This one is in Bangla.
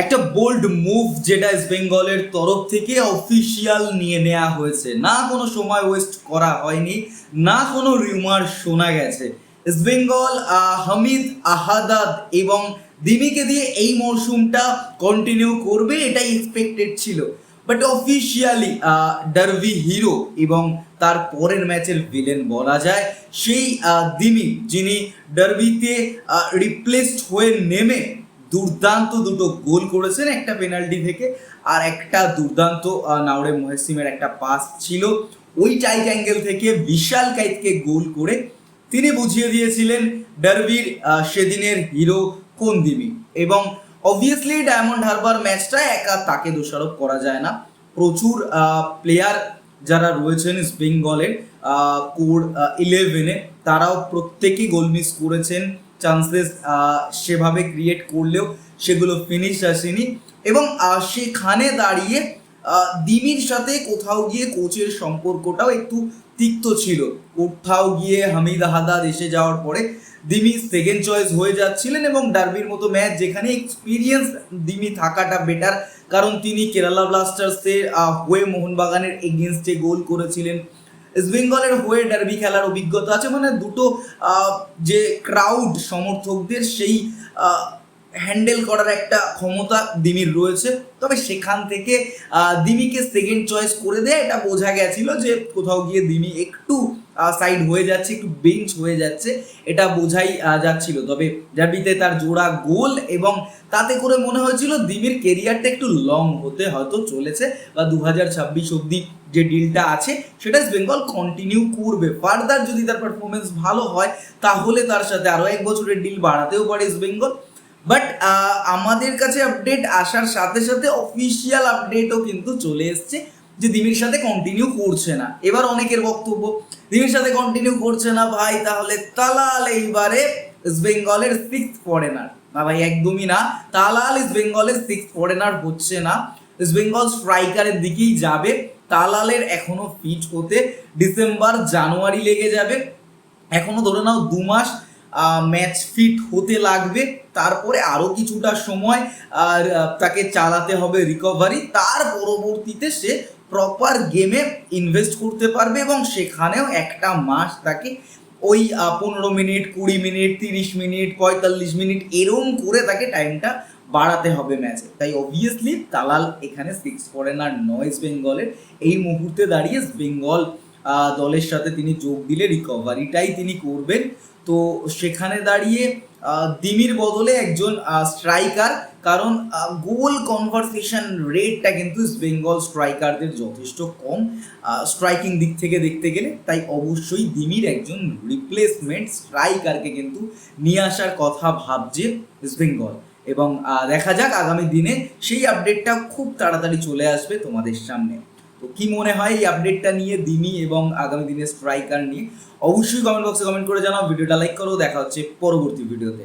একটা বোল্ড মুভ যেটা ইস্ট বেঙ্গলের তরফ থেকে অফিসিয়াল নিয়ে নেওয়া হয়েছে। না কোনো সময় ওয়েস্ট করা হয়নি, না কোনো রিউমার শোনা গেছে। ইস্ট বেঙ্গল হামিদ আহাদাদ এবং দিমিকে দিয়ে এই মরশুমটা কন্টিনিউ করবে, এটাই এক্সপেক্টেড ছিল। বাট অফিসিয়ালি ডারভি হিরো এবং তার পরের ম্যাচের ভিলেন বলা যায়, সেই দিমি, যিনি ডারভিতে রিপ্লেসড হয়ে নেমে দুর্দান্ত দুটো গোল করেছেন, একটা পেনাল্টি থেকে আর একটা দুর্দান্ত নাওরে মহেসিমের একটা পাস ছিল। ওই টাইট অ্যাঙ্গেল থেকে বিশাল কাইতকে গোল করে তিনি বুঝিয়ে দিয়েছিলেন ডারবির সেদিনের হিরো কোন দিবি? এবং অবভিয়াসলি ডায়মন্ড হারবার ম্যাচটা একা তাকে দোষারোপ করা যায় না। প্রচুর প্লেয়ার যারা রয়েছেন ইস্ট বেঙ্গলের কোর ইলেভেনে তারাও প্রত্যেকেই গোল মিস করেছেন। চান্সেস সেভাবে ক্রিয়েট করলেও সেগুলো ফিনিশ আসেনি। এবং সেখানে দাঁড়িয়ে দিমির সাথে কোথাও গিয়ে কোচের সম্পর্কটাও একটু তিক্ত ছিল। কোথাও গিয়ে হামিদ আহাদাদ এসে যাওয়ার পরে দিমি সেকেন্ড চয়েস হয়ে যাচ্ছিলেন এবং ডার্বির মতো ম্যাচ যেখানে এক্সপিরিয়েন্স দিমি থাকাটা বেটার কারণ তিনি কেরালা ব্লাস্টার্সের হয়ে মোহনবাগানের এগেনস্টে গোল করেছিলেন। বেঙ্গলের হয়ে ডার্বি খেলার অভিজ্ঞতা আছে মানে দুটো যে ক্রাউড সমর্থকদের সেই হ্যান্ডেল করার একটা ক্ষমতা দিমির রয়েছে। তবে সেখান থেকে দিমিকে সেকেন্ড চয়েস করে দেয়, এটা বোঝা গেছিল যে কোথাও গিয়ে দিমি একটু সাইড হয়ে যাচ্ছে, একটু বেঞ্চ হয়ে যাচ্ছে, এটা বোঝাই যাচ্ছিল। তবে জাবিতে তার জোড়া গোল এবং তাতে করে মনে হয়েছিল দিমির কেরিয়ারটা একটু লং হতে হয়তো চলেছে বা দু হাজার ছাব্বিশ অব্দি যে ডিলটা আছে, সেটা বেঙ্গল কন্টিনিউ করবে। ফার্দার যদি তার পারফরমেন্স ভালো হয়, তাহলে তার সাথে আরও এক বছরের ডিল বাড়াতেও পারে বেঙ্গল বাট আমাদের কাছে আপডেট আসার সাথে সাথে অফিসিয়াল আপডেটও কিন্তু চলে এসছে। যে দিমির সাথে কন্টিনিউ করছে না। এবার অনেকের বক্তব্য, দিমির সাথে কন্টিনিউ করছে না ভাই, তাহলে তালাল এইবারে বেঙ্গলের সিক্স ফরেনার না ভাই, একদমই না। তালাল ইস্ট বেঙ্গলের সিক্স ফরেনার হচ্ছে না। ইস্ট বেঙ্গল স্ট্রাইকারের দিকেই যাবে। তালালের এখনও ফিট হতে ডিসেম্বর জানুয়ারি লেগে যাবে। এখনও ধরে নাও দু মাস ম্যাচ ফিট হতে লাগবে। তারপরে আরও কিছুটা সময়, আর তাকে চালাতে হবে রিকভারি তার পরবর্তীতে সে প্রপার গেমে ইনভেস্ট করতে পারবে এবং সেখানেও একটা মাস তাকে ওই পনেরো মিনিট, কুড়ি মিনিট, তিরিশ মিনিট, পঁয়তাল্লিশ মিনিট এরম করে তাকে টাইমটা বাড়াতে হবে ম্যাচে তাই অবভিয়াসলি তালাল এখানে সিক্স ফরেন আর নয়েস বেঙ্গলের এই মুহূর্তে দাঁড়িয়ে বেঙ্গল দলের সাথে তিনি যোগ দিলে রিকভারিটাই তিনি করবেন। তো সেখানে দাঁড়িয়ে দিমির বদলে একজন স্ট্রাইকার কারণ গোল কনভারসেশন রেটটা কিন্তু বেঙ্গল স্ট্রাইকারদের যথেষ্ট কম। স্ট্রাইকিং দিক থেকে দেখতে গেলে, তাই অবশ্যই দিমির একজন রিপ্লেসমেন্ট স্ট্রাইকারকে কিন্তু নিয়ে আসার কথা ভাবছে বেঙ্গল এবং দেখা যাক আগামী দিনে সেই আপডেটটা খুব তাড়াতাড়ি চলে আসবে তোমাদের সামনে। তো কি মনে হয় এই আপডেটটা নিয়ে, দিনই এবং আগামী দিনে স্ট্রাইকার নিয়ে? অবশ্যই কমেন্ট বক্সে কমেন্ট করে জানাও, ভিডিওটা লাইক করো, দেখা হচ্ছে পরবর্তী ভিডিওতে